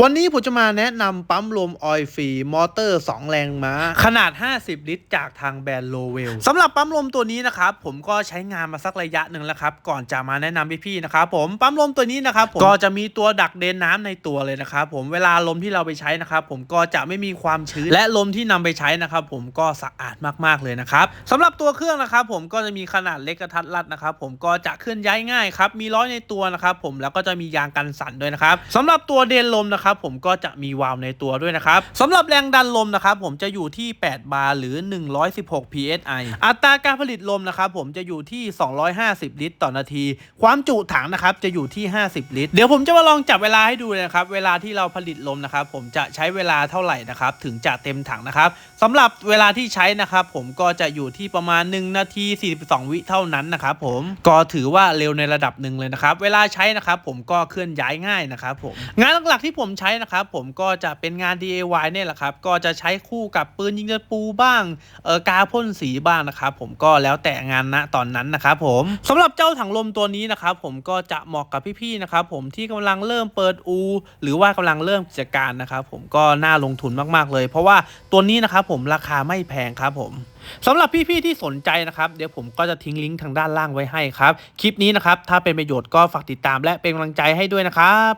วันนี้ผมจะมาแนะนำปั๊มลมออยฟรีมอเตอร์ 2 แรงม้า ขนาด 50 ลิตร จากทางแบรนด์โลเวลสำหรับปั๊มลมตัวนี้นะครับ ผมก็ใช้งานมาสักระยะหนึ่งแล้วครับ ก่อนจะมาแนะนำพี่ๆนะครับผมปั๊มลมตัวนี้นะครับก็จะมีตัวดักเดนน้ำในตัวเลยนะครับผมเวลาลมที่เราไปใช้นะครับผมก็จะไม่มีความชื้น และลมที่นำไปใช้นะครับผมก็สะอาดมากๆเลยนะครับสำหรับตัวเครื่องนะครับผมก็จะมีขนาดเล็กกระทัดรัดนะครับผมก็จะเคลื่อนย้ายง่ายครับมีล้อในตัวนะครับผมแล้วก็จะมียางกันสั่นด้วยนะครับสำหรับตัวเดนลมนะครับผมก็จะมีวาล์วในตัวด้วยนะครับสำหรับแรงดันลมนะครับผมจะอยู่ที่ 8 บาร์หรือ 116 psi อัตราการผลิตลมนะครับผมจะอยู่ที่ 250 ลิตร ต่อนาที ความจุถังนะครับจะอยู่ที่ 50 ลิตร เดี๋ยวผมจะมาลองจับเวลาให้ดูเลยนะครับเวลาที่เราผลิตลมนะครับผมจะใช้เวลาเท่าไหร่นะครับถึงจะเต็มถังนะครับสำหรับเวลาที่ใช้นะครับผมก็จะอยู่ที่ประมาณ 1 นาที 42 วิเท่านั้นนะครับผมก็ถือว่าเร็วในระดับหนึ่งเลยนะครับเวลาใช้นะครับผมก็เคลื่อนย้ายง่ายนะครับผมงานหลักๆที่ผมใช้นะครับผมก็จะเป็นงาน DIY เนี่ยแหละครับก็จะใช้คู่กับปืนยิงกระปูบ้างเออกาพ่นสีบ้างนะครับผมก็แล้วแต่งานณตอนนั้นนะครับผมสำหรับเจ้าถังลมตัวนี้นะครับผมก็จะเหมาะกับพี่ๆนะครับผมที่กำลังเริ่มเปิดอู หรือว่ากำลังเริ่มกิจการนะครับผมก็น่าลงทุนมากๆเลย เพราะว่าตัวนี้นะครับผมราคาไม่แพงครับผมสำหรับพี่ๆที่สนใจนะครับเดี๋ยวผมก็จะทิ้งลิงก์ทางด้านล่างไว้ให้ครับคลิปนี้นะครับถ้าเป็นประโยชน์ก็ฝากติดตามและเป็นกำลังใจให้ด้วยนะครับ